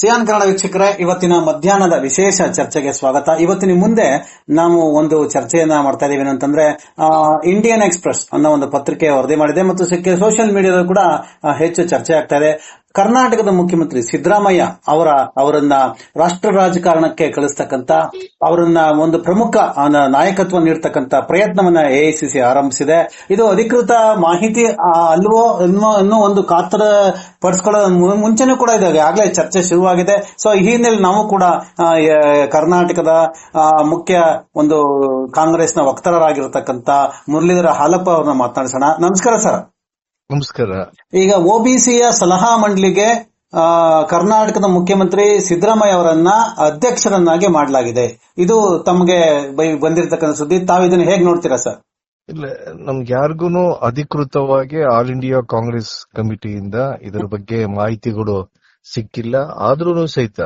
Xi'an Kannada ವೀಕ್ಷಕರೇ, ಇವತ್ತಿನ ಮಧ್ಯಾಹ್ನದ ವಿಶೇಷ ಚರ್ಚೆಗೆ ಸ್ವಾಗತ. ಇವತ್ತಿನ ಮುಂದೆ ನಾವು ಒಂದು ಚರ್ಚೆಯನ್ನ ಮಾಡ್ತಾ ಇದೀವಿ ಏನಂತಂದ್ರೆ ಇಂಡಿಯನ್ ಎಕ್ಸ್ಪ್ರೆಸ್ ಅನ್ನೋ ಒಂದು ಪತ್ರಿಕೆ ವರದಿ ಮಾಡಿದೆ. ಮತ್ತು ಸೋಷಿಯಲ್ ಮೀಡಿಯಾದಲ್ಲೂ ಕೂಡ ಹೆಚ್ಚು ಚರ್ಚೆ ಆಗ್ತಾ ಇದೆ. ಕರ್ನಾಟಕದ ಮುಖ್ಯಮಂತ್ರಿ ಸಿದ್ದರಾಮಯ್ಯ ಅವರ, ಅವರನ್ನ ರಾಷ್ಟ್ರ ರಾಜಕಾರಣಕ್ಕೆ ಕಳಿಸ್ತಕ್ಕಂತ ಅವರನ್ನ ಒಂದು ಪ್ರಮುಖ ನಾಯಕತ್ವ ನೀಡತಕ್ಕಂತ ಪ್ರಯತ್ನವನ್ನ ಎಐಸಿಸಿ ಆರಂಭಿಸಿದೆ. ಇದು ಅಧಿಕೃತ ಮಾಹಿತಿ ಅಲ್ವೋ ಅನ್ನೋ ಒಂದು ಕಾತರ ಪಡಿಸ್ಕೊಳ್ಳೋ ಮುಂಚೆನೂ ಕೂಡ ಇದಾವೆ. ಆಗ್ಲೇ ಚರ್ಚೆ ಶುರುವಾಗಿದೆ. ಸೊ, ಈ ಹಿನ್ನೆಲೆ ನಾವು ಕೂಡ ಕರ್ನಾಟಕದ ಮುಖ್ಯ ಒಂದು ಕಾಂಗ್ರೆಸ್ನ ವಕ್ತಾರರಾಗಿರತಕ್ಕಂತ ಮುರಳೀಧರ ಹಾಲಪ್ಪ ಅವ್ರನ್ನ ಮಾತನಾಡಿಸೋಣ. ನಮಸ್ಕಾರ ಸರ್. ನಮಸ್ಕಾರ. ಈಗ ಒಬಿಸಿಯ ಸಲಹಾ ಮಂಡಳಿಗೆ ಕರ್ನಾಟಕದ ಮುಖ್ಯಮಂತ್ರಿ ಸಿದ್ದರಾಮಯ್ಯ ಅವರನ್ನ ಅಧ್ಯಕ್ಷರನ್ನಾಗಿ ಮಾಡಲಾಗಿದೆ. ಇದು ತಮಗೆ ಬಂದಿರತಕ್ಕಂಥ ಸುದ್ದಿ. ತಾವು ಇದನ್ನ ಹೇಗೆ ನೋಡ್ತೀರಾ ಸರ್? ಇಲ್ಲ ನಮ್ಗೆ ಯಾರಿಗೂ ಅಧಿಕೃತವಾಗಿ ಆಲ್ ಇಂಡಿಯಾ ಕಾಂಗ್ರೆಸ್ ಕಮಿಟಿಯಿಂದ ಇದರ ಬಗ್ಗೆ ಮಾಹಿತಿಗಳು ಸಿಕ್ಕಿಲ್ಲ. ಆದ್ರೂ ಸಹಿತ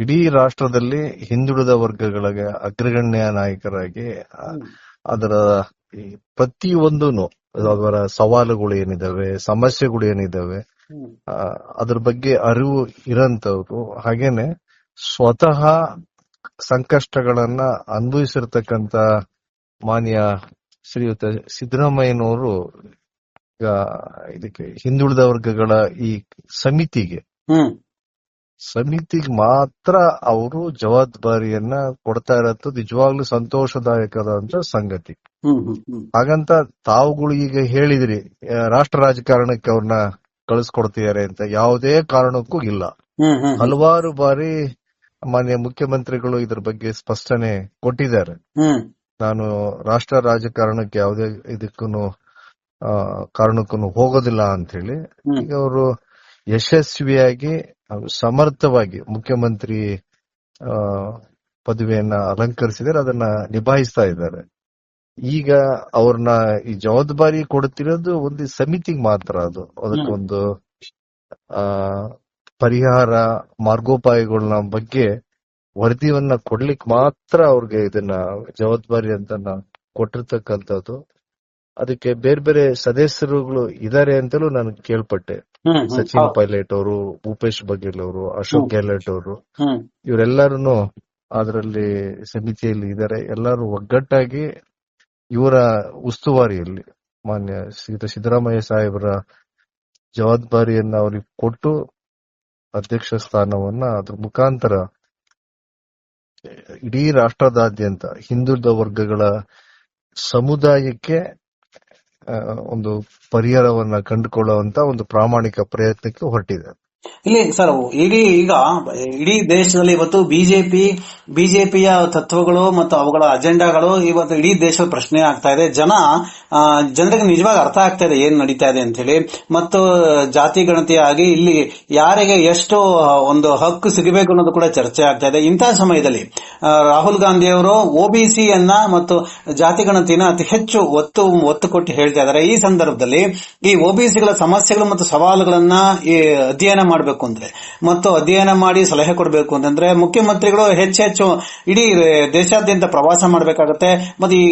ಇಡೀ ರಾಷ್ಟ್ರದಲ್ಲಿ ಹಿಂದುಳಿದ ವರ್ಗಗಳಿಗೆ ಅಗ್ರಗಣ್ಯ ನಾಯಕರಾಗಿ ಅದರ ಈ ಪ್ರತಿಯೊಂದೂನು ಅವರ ಸವಾಲುಗಳು ಏನಿದಾವೆ ಸಮಸ್ಯೆಗಳು ಏನಿದಾವೆ ಅದ್ರ ಬಗ್ಗೆ ಅರಿವು ಇರಂತವ್ರು ಹಾಗೇನೆ ಸ್ವತಃ ಸಂಕಷ್ಟಗಳನ್ನ ಅನುಭವಿಸಿರ್ತಕ್ಕಂತ ಮಾನ್ಯ ಶ್ರೀಯುತ ಸಿದ್ದರಾಮಯ್ಯನವರು ಈಗ ಇದಕ್ಕೆ ಹಿಂದುಳಿದ ವರ್ಗಗಳ ಈ ಸಮಿತಿಗೆ ಸಮಿತಿಗೆ ಮಾತ್ರ ಅವರು ಜವಾಬ್ದಾರಿಯನ್ನ ಕೊಡ್ತಾ ಇರತ್ತು ನಿಜವಾಗ್ಲೂ ಸಂತೋಷದಾಯಕದಂತ ಸಂಗತಿ. ಹಾಗಂತ ತಾವುಗಳು ಈಗ ಹೇಳಿದ್ರಿ ರಾಷ್ಟ್ರ ರಾಜಕಾರಣಕ್ಕೆ ಅವ್ರನ್ನ ಕಳಿಸ್ಕೊಡ್ತಿದ್ದಾರೆ ಅಂತ. ಯಾವುದೇ ಕಾರಣಕ್ಕೂ ಇಲ್ಲ. ಹಲವಾರು ಬಾರಿ ಮಾನ್ಯ ಮುಖ್ಯಮಂತ್ರಿಗಳು ಇದ್ರ ಬಗ್ಗೆ ಸ್ಪಷ್ಟನೆ ಕೊಟ್ಟಿದ್ದಾರೆ. ನಾನು ರಾಷ್ಟ್ರ ರಾಜಕಾರಣಕ್ಕೆ ಯಾವುದೇ ಇದಕ್ಕೂ ಕಾರಣಕ್ಕೂ ಹೋಗೋದಿಲ್ಲ ಅಂತ ಹೇಳಿ ಈಗ ಅವರು ಯಶಸ್ವಿಯಾಗಿ ಸಮರ್ಥವಾಗಿ ಮುಖ್ಯಮಂತ್ರಿ ಆ, ಪದವಿಯನ್ನ ಅಲಂಕರಿಸಿದರೆ ಅದನ್ನ ನಿಭಾಯಿಸ್ತಾ ಇದ್ದಾರೆ. ಈಗ ಅವ್ರನ್ನ ಈ ಜವಾಬ್ದಾರಿ ಕೊಡುತ್ತಿರೋದು ಒಂದು ಸಮಿತಿಗೆ ಮಾತ್ರ ಅದು. ಅದಕ್ಕೊಂದು ಆ ಪರಿಹಾರ ಮಾರ್ಗೋಪಾಯಗಳನ್ನ ಬಗ್ಗೆ ವರದಿಯನ್ನ ಕೊಡ್ಲಿಕ್ ಮಾತ್ರ ಅವ್ರಿಗೆ ಇದನ್ನ ಜವಾಬ್ದಾರಿ ಅಂತ ಕೊಟ್ಟಿರ್ತಕ್ಕಂಥದ್ದು. ಅದಕ್ಕೆ ಬೇರೆ ಬೇರೆ ಸದಸ್ಯರುಗಳು ಇದಾರೆ ಅಂತಲೂ ನಾನು ಕೇಳ್ಪಟ್ಟೆ. ಸಚಿನ್. ಪೈಲಟ್ ಅವರು ಭೂಪೇಶ್ ಬಘೇಲ್ ಅವರು ಅಶೋಕ್. ಗೆಹ್ಲೋಟ್ ಅವರು ಇವರೆಲ್ಲರೂ ಅದರಲ್ಲಿ ಸಮಿತಿಯಲ್ಲಿ ಇದ್ದಾರೆ ಎಲ್ಲರೂ ಒಗ್ಗಟ್ಟಾಗಿ ಇವರ ಉಸ್ತುವಾರಿಯಲ್ಲಿ ಮಾನ್ಯ ಶ್ರೀ ಸಿದ್ದರಾಮಯ್ಯ ಸಾಹೇಬರ ಜವಾಬ್ದಾರಿಯನ್ನ ಅವ್ರಿಗೆ ಕೊಟ್ಟು ಅಧ್ಯಕ್ಷ ಸ್ಥಾನವನ್ನ ಅದ್ರ ಮುಖಾಂತರ ಇಡೀ ರಾಷ್ಟ್ರದಾದ್ಯಂತ ಹಿಂದುಳಿದ ವರ್ಗಗಳ ಸಮುದಾಯಕ್ಕೆ ಒಂದು ಪರಿಹಾರವನ್ನ ಕಂಡುಕೊಳ್ಳುವಂತ ಒಂದು ಪ್ರಾಮಾಣಿಕ ಪ್ರಯತ್ನಕ್ಕೆ ಹೊರಟಿದೆ ಇಲ್ಲಿ ಸರ್, ಇಡೀ ಈಗ ಇಡೀ ದೇಶದಲ್ಲಿ ಇವತ್ತು ಬಿಜೆಪಿ ಬಿಜೆಪಿಯ ತತ್ವಗಳು ಮತ್ತು ಅವುಗಳ ಅಜೆಂಡಾಗಳು ಇವತ್ತು ಇಡೀ ದೇಶದ ಪ್ರಶ್ನೆ ಆಗ್ತಾ ಇದೆ. ಜನ ಜನರಿಗೆ ನಿಜವಾಗಿ ಅರ್ಥ ಆಗ್ತಾ ಇದೆ ಏನ್ ನಡೀತಾ ಇದೆ ಅಂತ ಹೇಳಿ. ಮತ್ತು, ಜಾತಿ ಗಣತಿಯಾಗಿ ಇಲ್ಲಿ ಯಾರಿಗೆ ಎಷ್ಟು, ಒಂದು ಹಕ್ಕು ಸಿಗಬೇಕು ಅನ್ನೋದು ಕೂಡ ಚರ್ಚೆ ಆಗ್ತಾ ಇದೆ. ಇಂತಹ ಸಮಯದಲ್ಲಿ ರಾಹುಲ್ ಗಾಂಧಿ ಅವರು ಒಬಿಸಿಯನ್ನ ಮತ್ತು ಜಾತಿ ಗಣತಿಯನ್ನ ಅತಿ ಹೆಚ್ಚು ಒತ್ತು ಒತ್ತು ಕೊಟ್ಟು ಹೇಳ್ತಾ ಇದ್ದಾರೆ. ಈ ಸಂದರ್ಭದಲ್ಲಿ ಈ ಒಬಿಸಿಗಳ ಸಮಸ್ಯೆಗಳು ಮತ್ತು ಸವಾಲುಗಳನ್ನ ಈ ಅಧ್ಯಯನ ಮಾಡಬೇಕು ಅಂದ್ರೆ. ಮತ್ತು ಅಧ್ಯಯನ ಮಾಡಿ ಸಲಹೆ ಕೊಡಬೇಕು ಅಂತಂದ್ರೆ, ಮುಖ್ಯಮಂತ್ರಿಗಳು ಹೆಚ್ಚೆಚ್ಚು ಇಡೀ ದೇಶಾದ್ಯಂತ ಪ್ರವಾಸ ಮಾಡಬೇಕಾಗುತ್ತೆ. ಮತ್ತೆ ಈ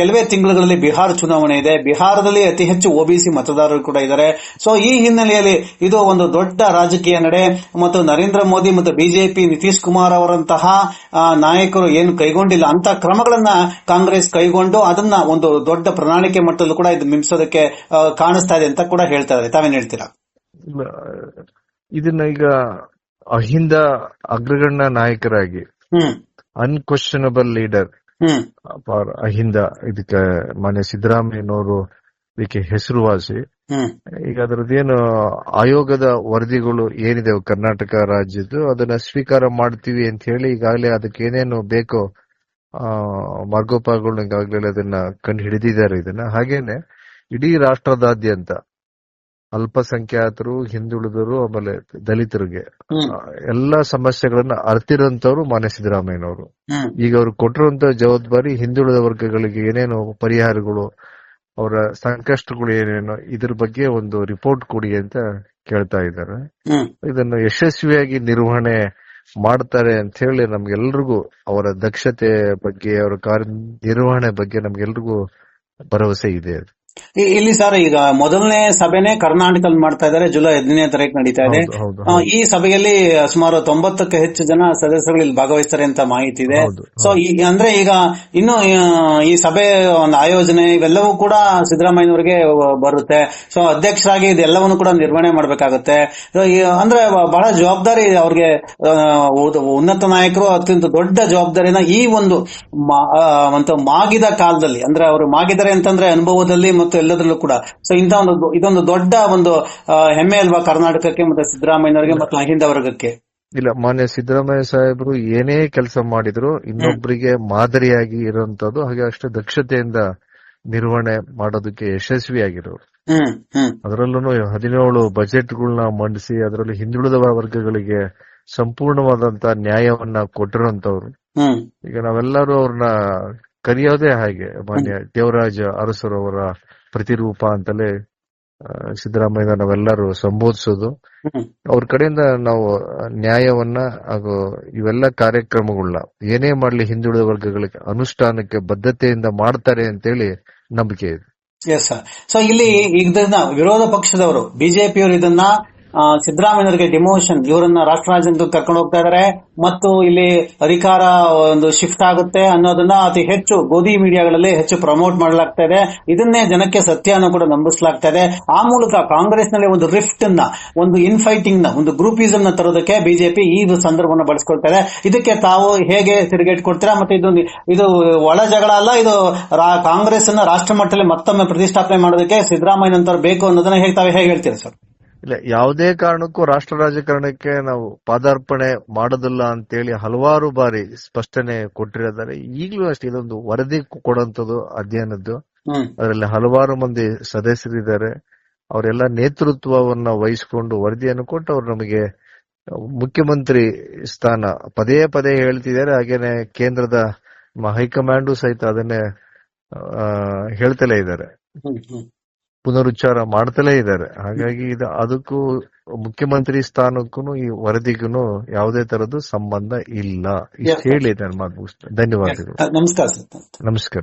ಕೆಲವೇ ತಿಂಗಳುಗಳಲ್ಲಿ ಬಿಹಾರ ಚುನಾವಣೆ ಇದೆ. ಬಿಹಾರದಲ್ಲಿ ಅತಿ ಹೆಚ್ಚು ಒಬಿಸಿ ಮತದಾರರು ಕೂಡ ಇದ್ದಾರೆ ಸೊ, ಈ ಹಿನ್ನೆಲೆಯಲ್ಲಿ ಇದು ಒಂದು ದೊಡ್ಡ ರಾಜಕೀಯ ನಡೆ. ಮತ್ತು ನರೇಂದ್ರ ಮೋದಿ ಮತ್ತು ಬಿಜೆಪಿ ನಿತೀಶ್ ಕುಮಾರ್ ಅವರಂತಹ ನಾಯಕರು ಏನು ಕೈಗೊಂಡಿಲ್ಲ ಅಂತ ಕ್ರಮಗಳನ್ನ ಕಾಂಗ್ರೆಸ್ ಕೈಗೊಂಡು ಅದನ್ನ ಒಂದು ದೊಡ್ಡ ಪ್ರಣಾಳಿಕೆ ಮಟ್ಟದಲ್ಲೂ ಕೂಡ ಇದು ಮಿಂಸೋದಕ್ಕೆ ಕಾಣಿಸ್ತಾ ಇದೆ ಅಂತ ಕೂಡ ಹೇಳ್ತಾ ಇದ್ದಾರೆ. ತಾವೇನ್ ಹೇಳ್ತೀರಾ? ಇದನ್ನ ಈಗ ಅಹಿಂದ ಅಗ್ರಗಣ್ಯ ನಾಯಕರಾಗಿ ಅನ್ಕ್ವಶನಬಲ್ ಲೀಡರ್ ಫಾರ್ ಅಹಿಂದ ಇದಕ್ಕೆ ಮಾನ್ಯ ಸಿದ್ದರಾಮಯ್ಯನವರು ಇದಕ್ಕೆ ಹೆಸರುವಾಸಿ. ಈಗ ಏನು ಆಯೋಗದ ವರದಿಗಳು ಏನಿದೆ ಕರ್ನಾಟಕ ರಾಜ್ಯದ್ದು ಅದನ್ನ ಸ್ವೀಕಾರ ಮಾಡ್ತೀವಿ ಅಂತ ಹೇಳಿ ಈಗಾಗಲೇ ಅದಕ್ಕೆ ಏನೇನು ಬೇಕೋ ಆ ಮಾರ್ಗೋಪಾಯಗಳನ್ನ ಈಗಾಗಲೇ ಅದನ್ನ ಕಂಡು ಹಿಡಿದಿದ್ದಾರೆ ಇದನ್ನ. ಹಾಗೇನೆ ಇಡೀ ರಾಷ್ಟ್ರದಾದ್ಯಂತ ಅಲ್ಪಸಂಖ್ಯಾತರು ಹಿಂದುಳಿದರು ಆಮೇಲೆ ದಲಿತರಿಗೆ. ಎಲ್ಲಾ ಸಮಸ್ಯೆಗಳನ್ನ ಅರ್ತಿರೋಂಥವ್ರು ಮಾನ್ಯ ಸಿದ್ದರಾಮಯ್ಯನವರು. ಈಗ ಅವ್ರು ಕೊಟ್ಟಿರುವಂತ ಜವಾಬ್ದಾರಿ ಹಿಂದುಳಿದ ವರ್ಗಗಳಿಗೆ ಏನೇನು ಪರಿಹಾರಗಳು ಅವರ ಸಂಕಷ್ಟಗಳು ಏನೇನು ಇದ್ರ ಬಗ್ಗೆ ಒಂದು ರಿಪೋರ್ಟ್ ಕೊಡಿ ಅಂತ ಕೇಳ್ತಾ ಇದ್ದಾರೆ. ಇದನ್ನು ಯಶಸ್ವಿಯಾಗಿ ನಿರ್ವಹಣೆ ಮಾಡ್ತಾರೆ ಅಂತ ಹೇಳಿ ನಮ್ಗೆಲ್ರಿಗೂ ಅವರ ದಕ್ಷತೆ ಬಗ್ಗೆ ಅವರ ಕಾರ್ಯ ನಿರ್ವಹಣೆ ಬಗ್ಗೆ ನಮ್ಗೆಲ್ರಿಗೂ ಭರವಸೆ ಇದೆ ಇಲ್ಲಿ ಸರ್ ಈಗ ಮೊದಲನೇ ಸಭೆನೇ ಕರ್ನಾಟಕದಲ್ಲಿ ಮಾಡ್ತಾ ಇದ್ದಾರೆ. ಜುಲೈ ಹದಿನೈದನೇ ತಾರೀಕು ನಡೀತಾ ಇದೆ. ಆ, ಈ ಸಭೆಯಲ್ಲಿ ಸುಮಾರು ತೊಂಬತ್ತಕ್ಕೆ ಹೆಚ್ಚು ಜನ ಸದಸ್ಯರು ಇಲ್ಲಿ ಭಾಗವಹಿಸ್ತಾರೆ ಅಂತ ಮಾಹಿತಿ ಇದೆ. ಸೊ ಅಂದ್ರೆ ಈಗ ಇನ್ನು ಆ, ಈ ಸಭೆ ಒಂದು ಆಯೋಜನೆ ಇವೆಲ್ಲವೂ ಕೂಡ ಸಿದ್ದರಾಮಯ್ಯನವರಿಗೆ ಬರುತ್ತೆ. ಸೊ ಅಧ್ಯಕ್ಷರಾಗಿ ಇದೆಲ್ಲವನ್ನು ಕೂಡ ನಿರ್ವಹಣೆ ಮಾಡಬೇಕಾಗುತ್ತೆ. ಅಂದ್ರೆ ಬಹಳ ಜವಾಬ್ದಾರಿ ಅವ್ರಿಗೆ ಆ, ಉನ್ನತ ನಾಯಕರು ಅತ್ಯಂತ ದೊಡ್ಡ ಜವಾಬ್ದಾರಿನ ಈ ಒಂದು ಮಾ- ಆ, ಒಂದು ಮಾಗಿದ ಕಾಲದಲ್ಲಿ ಅಂದ್ರೆ ಅವರು ಮಾಗಿದ್ದಾರೆ ಅಂತಂದ್ರೆ ಅನುಭವದಲ್ಲಿ ಮತ್ತು ಎಲ್ಲದರಲ್ಲೂ ಕೂಡ. ಸೊ ಇಂತ ಒಂದು ಇದೊಂದು ದೊಡ್ಡ ಒಂದು ಹೆಮ್ಮೆ ಅಲ್ವಾ ಕರ್ನಾಟಕಕ್ಕೆ ಮತ್ತೆ ಸಿದ್ದರಾಮಯ್ಯನವರಿಗೆ ಮತ್ತು ಅಹಿಂದ ವರ್ಗಕ್ಕೆ? ಇಲ್ಲ ಮಾನ್ಯ ಸಿದ್ದರಾಮಯ್ಯ ಸಾಹೇಬರು ಏನೇ ಕೆಲಸ ಮಾಡಿದ್ರು ಇನ್ನೊಬ್ಬರಿಗೆ ಮಾದರಿಯಾಗಿ ಇರುವಂತದ್ದು ಹಾಗೆ ಅಷ್ಟೇ ದಕ್ಷತೆಯಿಂದ ನಿರ್ವಹಣೆ ಮಾಡೋದಕ್ಕೆ ಹ್ಮ್ ಅದರಲ್ಲೂ ಹದಿನೇಳು ಬಜೆಟ್ಗಳನ್ನ ಮಂಡಿಸಿ ಅದರಲ್ಲಿ ಹಿಂದುಳಿದ ವರ್ಗಗಳಿಗೆ ಸಂಪೂರ್ಣವಾದಂತ ನ್ಯಾಯವನ್ನ ಕೊಟ್ಟಿರುವಂತವ್ರು. ಈಗ ನಾವೆಲ್ಲರೂ ಅವ್ರನ್ನ ಕರೆಯೋದೇ ಹಾಗೆ. ಮಾನ್ಯ ದೇವರಾಜ ಅರಸರವರ ಪ್ರತಿರೂಪ ಅಂತಲೇ ಸಿದ್ದರಾಮಯ್ಯ ನಾವೆಲ್ಲರೂ ಸಂಬೋಧಿಸೋದು. ಅವ್ರ ಕಡೆಯಿಂದ ನಾವು ನ್ಯಾಯವನ್ನ ಹಾಗೂ ಇವೆಲ್ಲ ಕಾರ್ಯಕ್ರಮಗಳನ್ನ ಏನೇ ಮಾಡ್ಲಿ ಹಿಂದುಳಿದ ವರ್ಗಗಳಿಗೆ ಅನುಷ್ಠಾನಕ್ಕೆ ಬದ್ಧತೆಯಿಂದ ಮಾಡ್ತಾರೆ ಅಂತೇಳಿ ನಂಬಿಕೆ ಇದೆ. ಸೊ ಇಲ್ಲಿ ಇದನ್ನ ವಿರೋಧ ಪಕ್ಷದವರು ಬಿಜೆಪಿಯವರು ಇದನ್ನ ಸಿದ್ದರಾಮಯ್ಯನವರಿಗೆ ಡಿಮೋಷನ್ ಇವರನ್ನ ರಾಷ್ಟ್ರ ಎಂದು ಕರ್ಕೊಂಡು ಹೋಗ್ತಾ ಇದಾರೆ. ಮತ್ತು ಇಲ್ಲಿ ಅಧಿಕಾರ, ಒಂದು ಶಿಫ್ಟ್ ಆಗುತ್ತೆ ಅನ್ನೋದನ್ನ ಅತಿ ಹೆಚ್ಚು ಗೋಧಿ ಮೀಡಿಯಾಗಳಲ್ಲಿ ಹೆಚ್ಚು ಪ್ರಮೋಟ್ ಮಾಡಲಾಗ್ತಾ ಇದೆ. ಇದನ್ನೇ ಜನಕ್ಕೆ ಸತ್ಯನ ಕೂಡ ನಂಬಿಸಲಾಗ್ತಾ ಇದೆ. ಆ ಮೂಲಕ ಕಾಂಗ್ರೆಸ್ನಲ್ಲಿ ಒಂದು ರಿಫ್ಟ್ನ ಒಂದು ಇನ್ಫೈಟಿಂಗ್ನ, ಒಂದು ಗ್ರೂಪಿಸಂ ನ ತರೋದಕ್ಕೆ ಬಿಜೆಪಿ ಈ ಸಂದರ್ಭವನ್ನು ಬಳಸ್ಕೊಳ್ತಾ ಇದೆ. ಇದಕ್ಕೆ ತಾವು ಹೇಗೆ ತಿರುಗೇಟ್ ಕೊಡ್ತೀರಾ? ಮತ್ತೆ ಇದು ಇದು ಒಳ ಜಗಳ ಅಲ್ಲ, ಇದು ಕಾಂಗ್ರೆಸ್ ಅನ್ನ ರಾಷ್ಟ್ರ ಮಟ್ಟದಲ್ಲಿ ಮತ್ತೊಮ್ಮೆ ಪ್ರತಿಷ್ಠಾಪನೆ ಮಾಡೋದಕ್ಕೆ ಸಿದ್ದರಾಮಯ್ಯನಂತವ್ರು ಬೇಕು ಅನ್ನೋದನ್ನ ಹೇಗೆ ತಾವೇ ಹೇಗೆ ಹೇಳ್ತೀರಾ ಸರ್? ಇಲ್ಲ ಯಾವುದೇ ಕಾರಣಕ್ಕೂ ರಾಷ್ಟ್ರ ರಾಜಕಾರಣಕ್ಕೆ ನಾವು ಪಾದಾರ್ಪಣೆ ಮಾಡೋದಿಲ್ಲ ಅಂತೇಳಿ ಹಲವಾರು ಬಾರಿ ಸ್ಪಷ್ಟನೆ ಕೊಟ್ಟಿರೋದಾರೆ ಈಗಲೂ ಅಷ್ಟೇ ಇದೊಂದು ವರದಿ ಕೊಡುವಂತದ್ದು ಅಧ್ಯಯನದ್ದು. ಅದರಲ್ಲಿ ಹಲವಾರು ಮಂದಿ ಸದಸ್ಯರಿದ್ದಾರೆ. ಅವರೆಲ್ಲ ನೇತೃತ್ವವನ್ನ ವಹಿಸಿಕೊಂಡು ವರದಿಯನ್ನು ಕೊಟ್ಟು ಅವರು ನಮಗೆ ಮುಖ್ಯಮಂತ್ರಿ ಸ್ಥಾನ ಪದೇ ಪದೇ ಹೇಳ್ತಿದ್ದಾರೆ. ಹಾಗೇನೆ ಕೇಂದ್ರದ ಹೈಕಮಾಂಡು ಸಹಿತ ಅದನ್ನೇ ಹೇಳ್ತಲೇ ಇದ್ದಾರೆ. ಪುನರುಚ್ಚಾರ ಮಾಡ್ತಲೇ ಇದ್ದಾರೆ. ಹಾಗಾಗಿ ಇದು ಅದಕ್ಕೂ ಮುಖ್ಯಮಂತ್ರಿ ಸ್ಥಾನಕ್ಕೂ ಈ ವರದಿಗೂ ಯಾವುದೇ ತರದ್ದು ಸಂಬಂಧ ಇಲ್ಲ. ಇಷ್ಟು. ಹೇಳಿ ನಾನು ಮಾತು ಧನ್ಯವಾದಗಳು. ನಮಸ್ಕಾರ ನಮಸ್ಕಾರ.